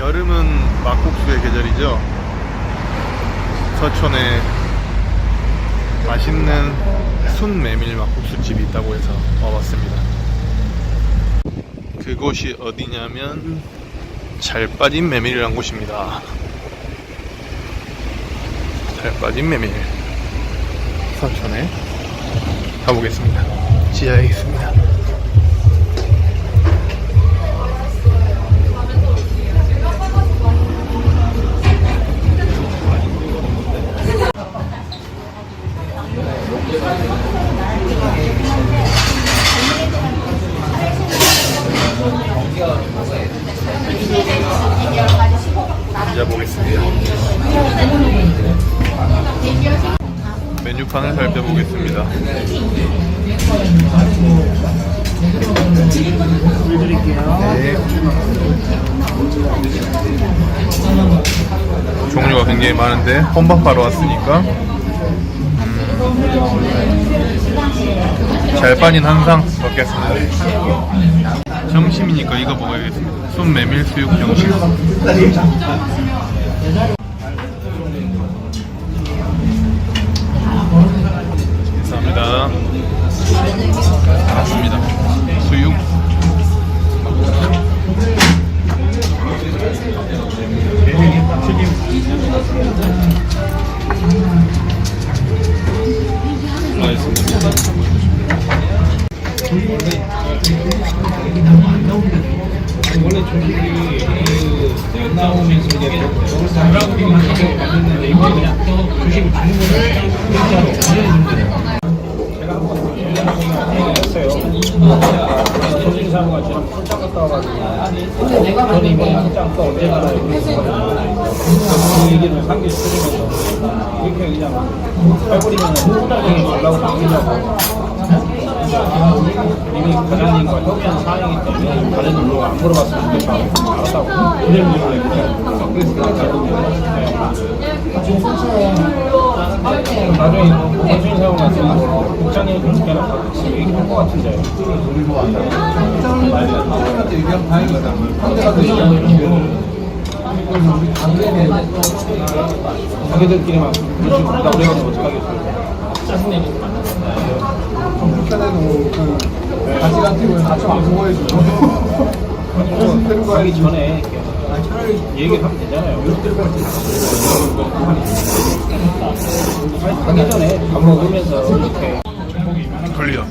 여름은 막국수의 계절이죠. 서촌에 맛있는 순메밀 막국수 집이 있다고 해서 와봤습니다. 그곳이 어디냐면 잘 빠진 메밀이란 곳입니다. 잘 빠진 메밀 서촌에 가보겠습니다. 지하에 있습니다. 앉아보겠습니다. 메뉴판을 살펴보겠습니다. 네. 종류가 굉장히 많은데 혼밥 하러 왔으니까 음, 잘 빠진 한상 먹겠습니다. 점심이니까 이거 먹어야겠습니다. 순 메밀 수육 정식. 감사합니다. 맞습니다. 원래 조식이 그안 나오면서 이제 사람들이 가격을 받는데 이거 그냥 조식을 주는 거는 진짜로 보내주는 거예요. 제가 한번 했어요. 조진사무가 지금 출장 갔다 와가지고 저는 이번에 출장 또 언제 가나. 그 얘기를 상규 들으면서 이렇게 그냥 해버리면 출장에 가려고 바뀌냐고 이미 과장님과 협의한 사항이기 때문에 다른 일로 안 물어봤으면 좋겠다 알았다고 그런 이유로 했고요 그래서 나중에 원수인 사용 같은 거 국장님 그렇게나 같이 얘기할 것 같은데 자기들끼리만 그렇게 그래가지고 어떡하겠어요 북한에도 그 가시간 팀을 같이 왕성해주고 하기 전에 이렇게 얘기를 하면 되잖아요. 하기 전에 밥 먹으면서 이렇게 걸려.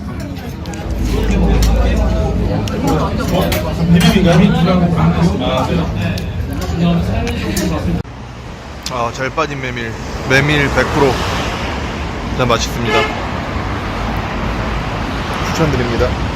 아, 잘 빠진 메밀. 메밀 100%. 진짜 맛있습니다. 추천드립니다.